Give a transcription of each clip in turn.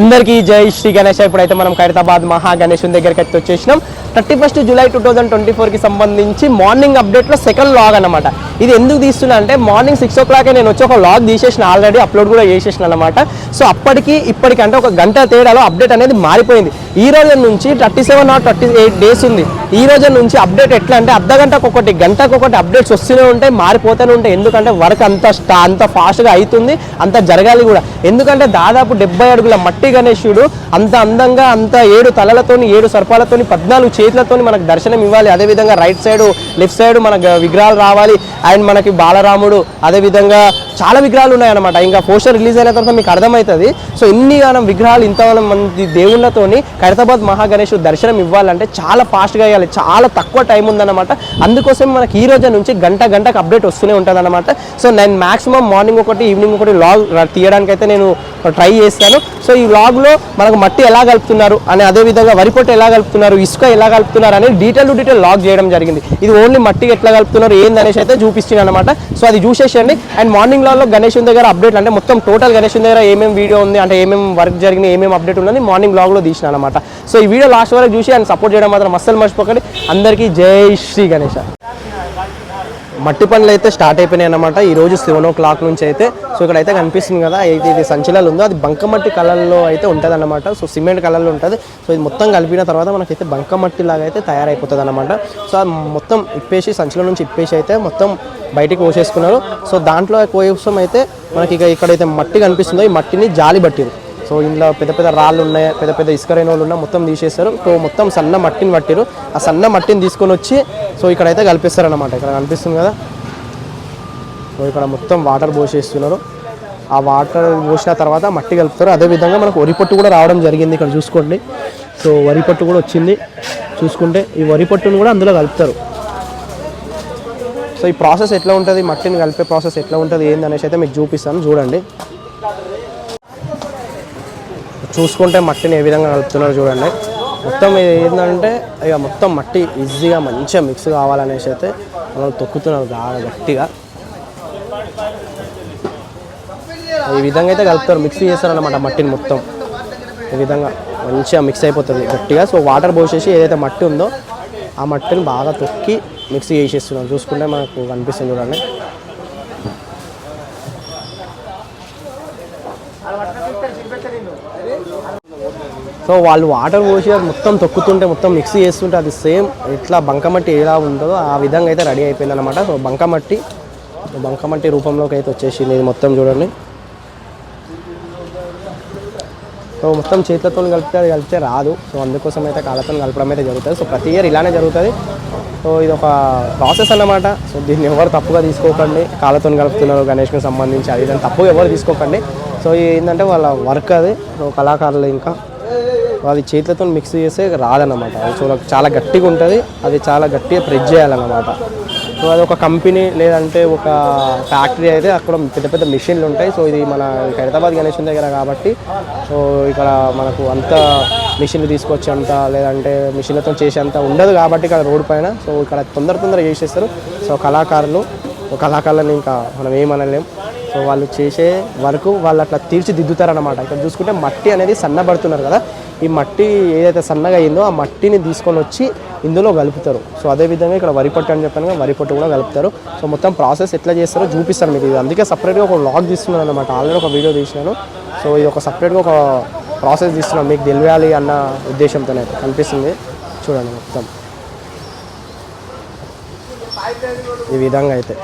అందరికీ జై శ్రీ గణేష్. ఇప్పుడైతే మనం ఖైరతాబాద్ మహా గణేష్ దగ్గరికి అయితే వచ్చేసినాం. Thirty first July two thousand twenty ఫోర్కి సంబంధించి మార్నింగ్ అప్డేట్లో సెకండ్ లాగ్ అనమాట ఇది ఎందుకు తీస్తున్నా అంటే మార్నింగ్ సిక్స్ ఓ క్లాక్ నేను వచ్చి ఒక లాగ్ తీసేసిన ఆల్రెడీ అప్లోడ్ కూడా చేసేసిన అనమాట సో అప్పటికి ఇప్పటికి అంటే ఒక గంట తేడాలో అప్డేట్ అనేది మారిపోయింది. ఈ రోజు నుంచి thirty seven or thirty eight days ఉంది. ఈ రోజు నుంచి అప్డేట్ ఎట్లా అంటే అర్ధ గంటకు ఒకటి గంటకు ఒకటి అప్డేట్స్ వస్తూనే ఉంటాయి మారిపోతూనే ఉంటాయి. ఎందుకంటే వర్క్ అంత అంత ఫాస్ట్గా అవుతుంది అంత జరగాలి కూడా. ఎందుకంటే దాదాపు డెబ్బై అడుగుల మట్టి గణేశుడు అంత అందంగా అంత ఏడు తలలతోని ఏడు సర్పాలతోని పద్నాలుగు చేతులతోని మనకు దర్శనం ఇవ్వాలి. అదేవిధంగా రైట్ సైడ్ లెఫ్ట్ సైడ్ మనకు విగ్రహాలు రావాలి. అండ్ మనకి బాలరాముడు అదేవిధంగా చాలా విగ్రహాలు ఉన్నాయన్నమాట. ఇంకా పోస్టర్ రిలీజ్ అయిన తర్వాత మీకు అర్థమవుతుంది. సో ఇన్ని మనం విగ్రహాలు ఇంత మంది దేవుళ్ళతోని ఖైరతాబాద్ మహాగణేష్ దర్శనం ఇవ్వాలంటే చాలా ఫాస్ట్గా ఇవ్వాలి చాలా తక్కువ టైం ఉందన్నమాట. అందుకోసం మనకి ఈ రోజు నుంచి గంట గంటకు అప్డేట్ వస్తూనే ఉంటుందన్నమాట. సో నేను మాక్సిమం మార్నింగ్ ఒకటి ఈవినింగ్ ఒకటి లాగ్ తీయడానికి అయితే నేను ట్రై చేస్తాను. సో ఈ లాగ్లో మనకు మట్టి ఎలా కలుపుతున్నారు అనే అదే విధంగా వరి ఎలా కలుపుతున్నారు ఇసుక ఎలా కలుపుతున్నారు అనేది డీటెయిల్ టు డీటెయిల్ లాగ్ చేయడం జరిగింది. ఇది ఓన్లీ మట్టి ఎట్లా కలుపుతున్నారు ఏంది అనేసి అయితే చూపిస్తున్నాను అనమాట సో అది చూసేసండి అండ్ మార్నింగ్ లాగ్లో గణేష్ దగ్గర అప్డేట్ అంటే మొత్తం టోటల్ గణేష్ దగ్గర ఏమేమి వీడియో ఉంది అంటే ఏమేమి వర్క్ జరిగింది ఏమేమి అప్డేట్ ఉందని మార్నింగ్ బ్లాగ్లో తీసిన అనమాట సో ఈ వీడియో లాస్ట్ వరకు చూసి అండ్ సపోర్ట్ చేయడం మాత్రం అస్సలు మర్చిపోకండి. అందరికీ జై శ్రీ గణేష్. మట్టి పనులు అయితే స్టార్ట్ అయిపోయినాయి అనమాట ఈ రోజు సెవెన్ ఓ క్లాక్ నుంచి అయితే సో ఇక్కడైతే కనిపిస్తుంది కదా అయితే ఇది సంచలాలు ఉందో అది బంకమట్టి కలర్లో అయితే ఉంటుంది అనమాట సో సిమెంట్ కలర్లో ఉంటుంది. సో ఇది మొత్తం కలిపిన తర్వాత మనకైతే బంకమట్టి లాగా అయితే తయారైపోతుంది అనమాట సో అది మొత్తం ఇప్పేసి సంచుల నుంచి ఇప్పేసి అయితే మొత్తం బయటికి పోసేసుకున్నారు. సో దాంట్లో కోసం అయితే మనకి ఇక ఇక్కడైతే మట్టి కనిపిస్తుందో ఈ మట్టిని జాలి పట్టిరు. సో ఇందులో పెద్ద పెద్ద రాళ్ళు ఉన్నాయి పెద్ద పెద్ద ఇసుక వాళ్ళు ఉన్నాయి మొత్తం తీసేస్తారు సో మొత్తం సన్న మట్టిని పట్టిరు ఆ సన్న మట్టిని తీసుకొని వచ్చి సో ఇక్కడైతే కలిపిస్తారు అనమాట ఇక్కడ కనిపిస్తుంది కదా. సో ఇక్కడ మొత్తం వాటర్ పోసేస్తున్నారు. ఆ వాటర్ పోసిన తర్వాత మట్టి కలుపుతారు. అదేవిధంగా మనకు వరి పొట్టు కూడా రావడం జరిగింది ఇక్కడ చూసుకోండి. సో వరి పట్టు కూడా వచ్చింది. చూసుకుంటే ఈ వరి పట్టును కూడా అందులో కలుపుతారు. సో ఈ ప్రాసెస్ ఎట్లా ఉంటుంది? మట్టిని కలిపే ప్రాసెస్ ఎట్లా ఉంటుంది? ఏంది అనేసి అయితే మీకు చూపిస్తాను. చూడండి. చూసుకుంటే మట్టిని ఏ విధంగా కలుపుతున్నారో చూడండి. మొత్తం ఏంటంటే ఇక మొత్తం మట్టి ఈజీగా మంచిగా మిక్స్ కావాలనేసి అయితే మనం తొక్కుతున్నారు బాగా గట్టిగా. ఈ విధంగా అయితే కలుపుతారు మిక్స్ చేస్తారన్నమాట మట్టిని మొత్తం. ఈ విధంగా మంచిగా మిక్స్ అయిపోతుంది గట్టిగా. సో వాటర్ పోసేసి ఏదైతే మట్టి ఉందో ఆ మట్టిని బాగా తొక్కి మిక్స్ చేసేస్తున్నాం చూసుకుంటే మనకు కనిపిస్తుంది చూడండి. సో వాళ్ళు వాటర్ పోసి అది మొత్తం తొక్కుతుంటే మొత్తం మిక్స్ చేస్తుంటే అది సేమ్ ఎట్లా బంకమట్టి ఎలా ఉంటుందో ఆ విధంగా అయితే రెడీ అయిపోయింది అనమాట సో బంకమట్టి బంకమట్టి రూపంలోకి అయితే వచ్చేసింది ఇది మొత్తం చూడండి. సో మొత్తం చేతులతో కలిపితే అది కలిపితే రాదు. సో అందుకోసం అయితే కాళ్ళతో కలపడం అయితే జరుగుతుంది. సో ప్రతి ఇయర్ ఇలానే జరుగుతుంది. సో ఇది ఒక ప్రాసెస్ అన్నమాట. సో దీన్ని ఎవరు తప్పుగా తీసుకోకండి. కాళ్ళతో కలుపుతున్నారు గణేష్కి సంబంధించి అది దాన్ని తప్పుగా ఎవరు తీసుకోకండి. సో ఏంటంటే వాళ్ళ వర్క్ అది. సో కళాకారులు ఇంకా అది చేతులతో మిక్స్ చేస్తే రాదన్నమాట. అది చూడ చాలా గట్టిగా ఉంటుంది. అది చాలా గట్టిగా ప్రెస్ చేయాలన్నమాట. సో అది ఒక కంపెనీ లేదంటే ఒక ఫ్యాక్టరీ అయితే అక్కడ పెద్ద పెద్ద మిషన్లు ఉంటాయి. సో ఇది మన హైదరాబాద్ గణేష్ దగ్గర కాబట్టి సో ఇక్కడ మనకు అంత మిషన్లు తీసుకొచ్చేంత లేదంటే మిషన్లతో చేసేంత ఉండదు కాబట్టి ఇక్కడ రోడ్ పైన. సో ఇక్కడ తొందర తొందర చేసేస్తారు సో కళాకారులు కళాకారులను ఇంకా మనం ఏమనలేం సో వాళ్ళు చేసే వరకు వాళ్ళు అట్లా తీర్చిదిద్దుతారనమాట ఇక్కడ చూసుకుంటే మట్టి అనేది సన్నబడుతున్నారు కదా. ఈ మట్టి ఏదైతే సన్నగా అయిందో ఆ మట్టిని తీసుకొని వచ్చి ఇందులో కలుపుతారు. సో అదేవిధంగా ఇక్కడ వరి పొట్టు అని చెప్పాను వరి పొట్టు కూడా కలుపుతారు. సో మొత్తం ప్రాసెస్ ఎట్లా చేస్తారో చూపిస్తారు మీకు ఇది. అందుకే సపరేట్గా ఒక లాగ్ తీస్తున్నాను అనమాట ఆల్రెడీ ఒక వీడియో తీసినాను. సో ఇది ఒక సపరేట్గా ఒక ప్రాసెస్ తీస్తున్నాం మీకు తెలియాలి అన్న ఉద్దేశంతోనే కనిపిస్తుంది. చూడండి మొత్తం. ఈ విధంగా అయితే.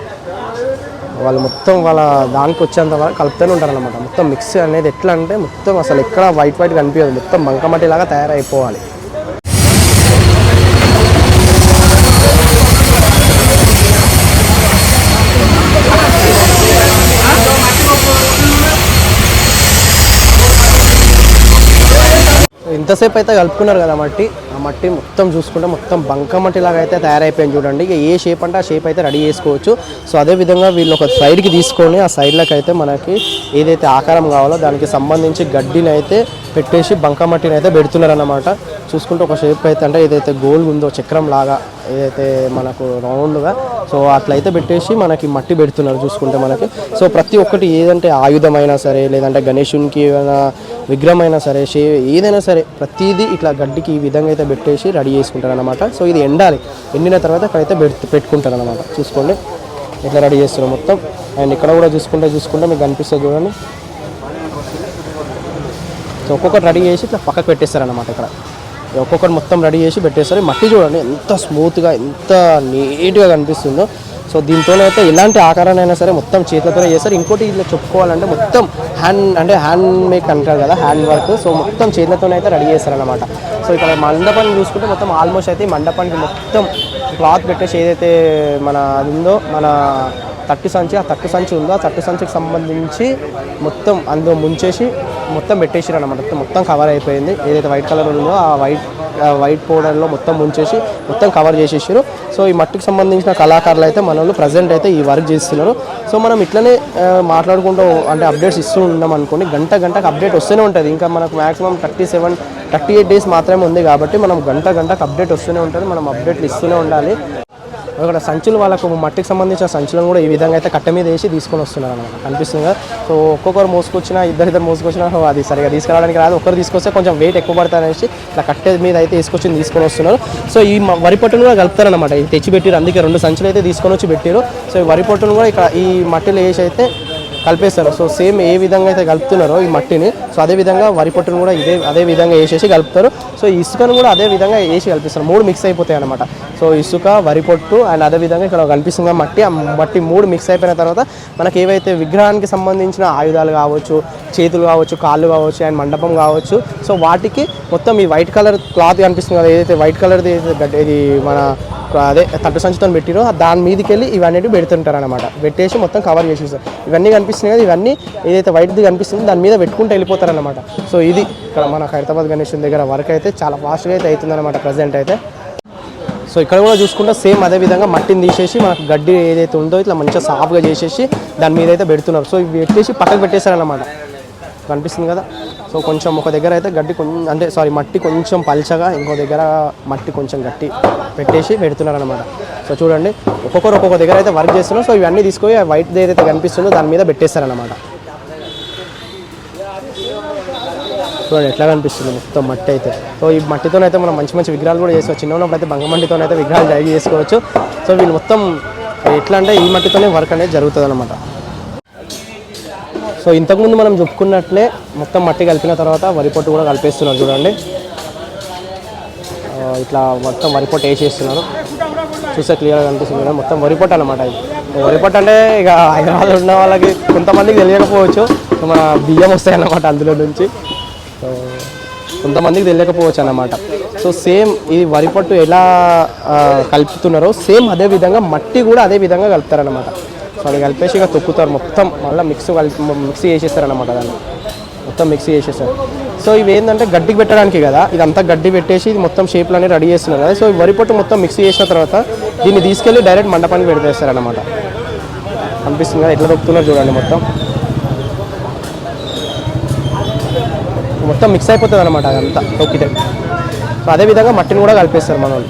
వాళ్ళు మొత్తం వాళ్ళ దానికి వచ్చేంత వరకు కలుపుతూనే ఉంటారు అనమాట మొత్తం మిక్స్ అనేది ఎట్లా అంటే మొత్తం అసలు ఎక్కడ వైట్ వైట్ కనిపించదు. మొత్తం బంకమట్టిలాగా తయారైపోవాలి. ఇంతసేపు అయితే కలుపుకున్నారు కదా మట్టి. ఆ మట్టి మొత్తం చూసుకుంటే మొత్తం బంకమట్టి లాగా అయితే తయారైపోయింది చూడండి. ఇక ఏ షేప్ అంటే ఆ షేప్ అయితే రెడీ చేసుకోవచ్చు. సో అదే విధంగా వీళ్ళు ఒక సైడ్కి తీసుకొని ఆ సైడ్లకు అయితే మనకి ఏదైతే ఆకారం కావాలో దానికి సంబంధించి గడ్డిని అయితే పెట్టేసి బంకమట్టిని అయితే పెడుతున్నారన్నమాట. చూసుకుంటే ఒక షేప్ అయితే అంటే ఏదైతే గోల్ ఉందో చక్రం లాగా ఏదైతే మనకు రౌండ్గా సో అట్లయితే పెట్టేసి మనకి మట్టి పెడుతున్నారు చూసుకుంటే మనకి. సో ప్రతి ఒక్కటి ఏదంటే ఆయుధమైనా సరే లేదంటే గణేషునికి ఏమైనా విగ్రహం అయినా సరే షే ఏదైనా సరే ప్రతిదీ ఇట్లా గడ్డికి ఈ విధంగా అయితే పెట్టేసి రెడీ చేసుకుంటారు అనమాట సో ఇది ఎండాలి. ఎండిన తర్వాత అక్కడైతే పెట్ పెట్టుకుంటారు అనమాట చూసుకోండి. ఇట్లా రెడీ చేస్తున్నారు మొత్తం. అండ్ ఇక్కడ కూడా చూసుకుంటే చూసుకుంటే మీకు కనిపిస్తుంది చూడండి. సో ఒక్కొక్కటి రెడీ చేసి ఇట్లా పక్కకు పెట్టేస్తారనమాట ఇక్కడ. ఒక్కొక్కటి మొత్తం రెడీ చేసి పెట్టేస్తారు. మట్టి చూడండి ఎంత స్మూత్గా ఎంత నీట్గా కనిపిస్తుందో. సో దీంతో అయితే ఎలాంటి ఆకారాన్ని సరే మొత్తం చేతులతోనే చేస్తారు. ఇంకోటి ఇట్లా చెప్పుకోవాలంటే మొత్తం హ్యాండ్ అంటే హ్యాండ్ మేక్ అంటారు కదా హ్యాండ్ వర్క్ సో మొత్తం చేతులతోనే అయితే రెడీ చేస్తారనమాట సో ఇక్కడ మండపాన్ని చూసుకుంటే మొత్తం ఆల్మోస్ట్ అయితే ఈ మండపానికి మొత్తం క్లాత్ పెట్టేసి ఏదైతే మన అది ఉందో మన తట్టు సంచి ఆ తట్టు సంచి ఉందో ఆ తట్టు సంచికి సంబంధించి మొత్తం అందులో ముంచేసి మొత్తం పెట్టేసారు అనమాట మొత్తం కవర్ అయిపోయింది. ఏదైతే వైట్ కలర్ ఉందో ఆ వైట్ ఆ వైట్ పౌడర్లో మొత్తం ముంచేసి మొత్తం కవర్ చేసేసారు సో ఈ మట్టికి సంబంధించిన కళాకారులు అయితే మనల్ని ప్రజెంట్ అయితే ఈ వర్క్ చేస్తున్నారు. సో మనం ఇట్లనే మాట్లాడుకుంటూ అంటే అప్డేట్స్ ఇస్తూ ఉన్నాం అనుకోండి గంట గంటకు అప్డేట్ వస్తూనే ఉంటుంది. ఇంకా మనకు maximum thirty seven thirty eight days మాత్రమే ఉంది కాబట్టి మనం గంట గంటకు అప్డేట్ వస్తూనే ఉంటుంది. మనం అప్డేట్లు ఇస్తూనే ఉండాలి. అక్కడ సంచులు వాళ్ళకు మట్టికి సంబంధించిన సంచులను కూడా ఈ విధంగా అయితే కట్ట మీద వేసి తీసుకొని వస్తున్నారు అనమాట కనిపిస్తుంది కదా? సో ఒక్కొక్కరు మోసుకొచ్చినా ఇద్దరు ఇద్దరు మోసుకొచ్చినా అది సరిగా తీసుకురావడానికి రాదు. ఒకరు తీసుకొస్తే కొంచెం వెయిట్ ఎక్కువ పడతారనేసి అనేసి ఇట్లా కట్టె మీద అయితే తీసుకొచ్చి తీసుకొని వస్తున్నారు. సో ఈ వరి పొట్టును కూడా కలుపుతారనమాట ఇది తెచ్చి పెట్టారు అందుకే రెండు సంచులు అయితే తీసుకొని వచ్చి పెట్టారు సో ఈ వరి పొట్టును కూడా ఇక్కడ ఈ మట్టిలో వేసి అయితే కలిపేస్తారు సో సేమ్ ఏ విధంగా అయితే కలుపుతున్నారో ఈ మట్టిని సో అదే విధంగా వరి పొట్టును కూడా ఇదే అదే విధంగా వేసేసి కలుపుతారు. సో ఇసుకను కూడా అదే విధంగా వేసి కల్పిస్తారు. మూడు మిక్స్ అయిపోతాయి అనమాట సో ఇసుక వరి పొట్టు అండ్ అదే విధంగా ఇక్కడ కనిపిస్తుంది మట్టి ఆ మట్టి మూడు మిక్స్ అయిపోయిన తర్వాత మనకి ఏవైతే విగ్రహానికి సంబంధించిన ఆయుధాలు కావచ్చు చేతులు కావచ్చు కాళ్ళు కావచ్చు అండ్ మండపం కావచ్చు సో వాటికి మొత్తం ఈ వైట్ కలర్ క్లాత్ కనిపిస్తుంది కదా ఏదైతే వైట్ కలర్ది ఇది మన అదే తట్టు సంచితో పెట్టిరో దాని మీదకి వెళ్ళి ఇవన్నీ పెడుతుంటారు అనమాట పెట్టేసి మొత్తం కవర్ చేసేస్తారు. ఇవన్నీ కనిపిస్తున్నాయి కదా ఇవన్నీ ఏదైతే వైట్ది కనిపిస్తుందో దాని మీద పెట్టుకుంటూ వెళ్ళిపోతారనమాట సో ఇది ఇక్కడ మన హైదరాబాద్ గణేష్ దగ్గర వర్క్ అయితే చాలా ఫాస్ట్గా అయితే అవుతుందన్నమాట ప్రజెంట్ అయితే. సో ఇక్కడ కూడా చూసుకుంటే సేమ్ అదే విధంగా మట్టిని తీసేసి మనకు గడ్డి ఏదైతే ఉందో ఇట్లా మంచిగా సాఫ్గా చేసేసి దాని మీద అయితే పెడుతున్నారు. సో ఇవి పెట్టేసి పక్కకు పెట్టేశారనమాట కనిపిస్తుంది కదా. సో కొంచెం ఒక దగ్గర అయితే గడ్డి కొంచెం అంటే సారీ మట్టి కొంచెం పల్చగా ఇంకో దగ్గర మట్టి కొంచెం గట్టి పెట్టేసి పెడుతున్నారు అనమాట సో చూడండి ఒక్కొక్కరు ఒక్కొక్క దగ్గర అయితే వర్క్ చేస్తున్నారు. సో ఇవన్నీ తీసుకొని వైట్ ఏదైతే కనిపిస్తుందో దాని మీద పెట్టేస్తారనమాట చూడండి ఎట్లా కనిపిస్తుంది మొత్తం మట్టి అయితే. సో ఈ మట్టితోనైతే మనం మంచి మంచి విగ్రహాలు కూడా చేసుకోవచ్చు చిన్న ఉన్నప్పుడు అయితే బంగమట్టితోనైతే విగ్రహాలు రెడీ చేసుకోవచ్చు. సో వీళ్ళు మొత్తం ఎట్లా అంటే ఈ మట్టితోనే వర్క్ అనేది జరుగుతుంది అనమాట సో ఇంతకుముందు మనం చెప్పుకున్నట్లే మొత్తం మట్టి కలిపిన తర్వాత వరి పొట్టు కూడా కలిపేస్తున్నారు చూడండి. ఇట్లా మొత్తం వరి పొట్టు వేసేస్తున్నారు. చూస్తే క్లియర్గా కనిపిస్తుంది కదా మొత్తం వరి పొట్టు అనమాట ఇది. వరి పొట్టు అంటే ఇక హైదరాబాద్ ఉన్న వాళ్ళకి కొంతమందికి తెలియకపోవచ్చు. మన బియ్యం వస్తాయి అన్నమాట అందులో నుంచి. సో కొంతమందికి తెలియకపోవచ్చు అన్నమాట. సో సేమ్ ఇది వరి పొట్టు ఎలా కలుపుతున్నారో సేమ్ అదే విధంగా మట్టి కూడా అదే విధంగా కలుపుతారనమాట సో అది కలిపేసి ఇక తొక్కుతారు. మొత్తం మళ్ళీ మిక్స్ కలిపి మిక్సీ చేసేస్తారనమాట దాన్ని. మొత్తం మిక్సీ చేసేస్తారు. సో ఇవి ఏంటంటే గడ్డికి పెట్టడానికి కదా ఇదంతా గడ్డి పెట్టేసి ఇది మొత్తం షేప్లు రెడీ చేస్తున్నారు కదా. సో ఈ వరి పొట్టు మొత్తం మిక్సీ చేసిన తర్వాత దీన్ని తీసుకెళ్ళి డైరెక్ట్ మండపానికి పెడతారనమాట అనిపిస్తుంది కదా ఎట్లా తొక్కుతున్నారు చూడండి మొత్తం. మొత్తం మిక్స్ అయిపోతుంది అనమాట అదంతా తొక్కితే. సో అదే విధంగా మట్టిని కూడా కలిపేస్తారు మన వాళ్ళు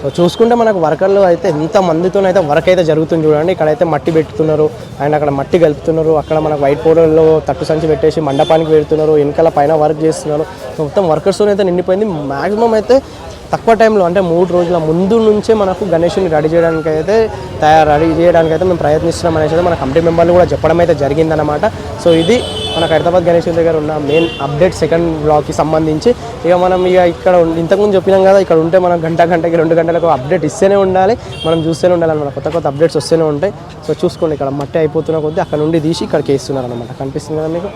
సో చూసుకుంటే మనకు వర్కర్లు అయితే ఎంత మందితోనైతే వర్క్ అయితే జరుగుతుంది చూడండి. ఇక్కడైతే మట్టి పెడుతున్నారు అండ్ అక్కడ మట్టి కలుపుతున్నారు. అక్కడ మనకు వైట్ పౌడర్లో తట్టు సంచి పెట్టేసి మండపానికి పెడుతున్నారు. వెనకాల పైన వర్క్ చేస్తున్నారు. మొత్తం వర్కర్స్తో అయితే నిండిపోయింది. మ్యాక్సిమం అయితే తక్కువ టైంలో అంటే మూడు రోజుల ముందు నుంచే మనకు గణేషుని రెడీ చేయడానికి అయితే తయారు రెడీ చేయడానికి అయితే మేము ప్రయత్నిస్తున్నాం అనేసి మన కమిటీ మెంబర్లు కూడా చెప్పడం అయితే జరిగిందనమాట సో ఇది మనకు హైదరాబాద్ గణేష్ దగ్గర ఉన్న మెయిన్ అప్డేట్ సెకండ్ బ్లాక్కి సంబంధించి. ఇక మనం ఇక ఇక్కడ ఇంతకుముందు చెప్పినాం కదా ఇక్కడ ఉంటే మనం గంట గంటకి రెండు గంటలకు అప్డేట్ ఇస్తూనే ఉండాలి మనం చూస్తూనే ఉండాలన్నమాట కొత్త కొత్త అప్డేట్స్ వస్తూనే ఉంటాయి. సో చూసుకోండి ఇక్కడ మట్టి అయిపోతున్న కొద్దీ అక్కడ నుండి తీసి ఇక్కడికి వేస్తున్నారు అనమాట కనిపిస్తుంది కదా మీకు?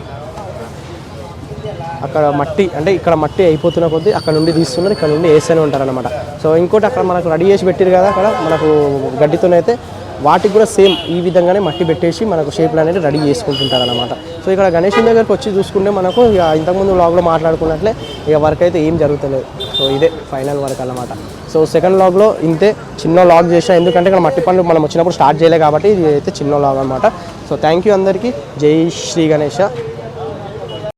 అక్కడ మట్టి అంటే ఇక్కడ మట్టి అయిపోతున్న కొద్దీ అక్కడ నుండి తీస్తున్నారు ఇక్కడ నుండి వేస్తూనే ఉంటారనమాట సో ఇంకోటి అక్కడ మనకు రెడీ చేసి పెట్టారు కదా అక్కడ మనకు గడ్డితోనైతే వాటికి కూడా సేమ్ ఈ విధంగానే మట్టి పెట్టేసి మనకు షేప్లు అనేది రెడీ చేసుకుంటుంటారు అనమాట సో ఇక్కడ గణేషన్ దగ్గరకు వచ్చి చూసుకుంటే మనకు ఇక ఇంతకుముందు లాగ్లో మాట్లాడుకున్నట్లే ఇక వర్క్ అయితే ఏం జరుగుతలేదు. సో ఇదే ఫైనల్ వర్క్ అన్నమాట. సో సెకండ్ లాగ్లో ఇంతే చిన్న లాగ్ చేసా ఎందుకంటే ఇక్కడ మట్టి పనులు మనం వచ్చినప్పుడు స్టార్ట్ చేయలే కాబట్టి ఇది అయితే చిన్న లాగ్ అనమాట సో థ్యాంక్ యూ అందరికీ. జై శ్రీ గణేష.